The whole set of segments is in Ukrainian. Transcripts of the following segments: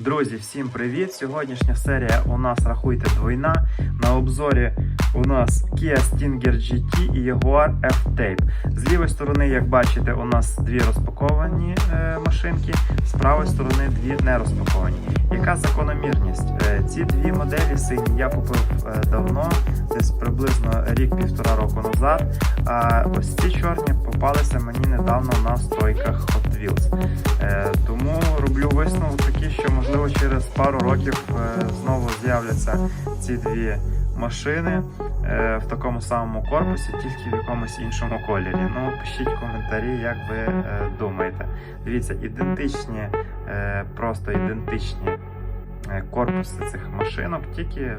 Друзі, всім привіт! Сьогоднішня серія у нас рахуйте двойна. На обзорі у нас Kia Stinger GT і Jaguar F-Tape. З лівої сторони, як бачите, у нас дві розпаковані е, машинки, з правої сторони дві не розпаковані. Яка закономірність? Е, ці дві моделі сині я купив е, давно, десь приблизно рік-півтора року назад. А ось ці чорні попалися мені недавно на стойках Hot Wheels. Можливо через пару років е, знову з'являться ці дві машини е, в такому самому корпусі, тільки в якомусь іншому кольорі. Ну, пишіть коментарі, як ви е, думаєте. Дивіться, ідентичні, просто ідентичні. Корпуси цих машинок тільки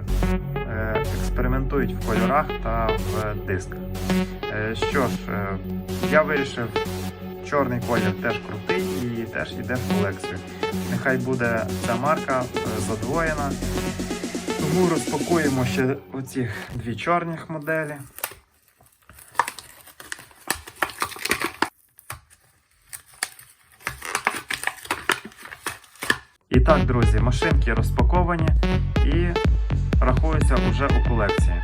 експериментують в кольорах та в дисках. Що ж, я вирішив Чорний колір теж крутий і теж йде в колекцію. Нехай буде ця марка е, задвоєна. Тому розпакуємо ще оці дві чорних моделі. І так, друзі, машинки розпаковані і рахуються вже у колекції.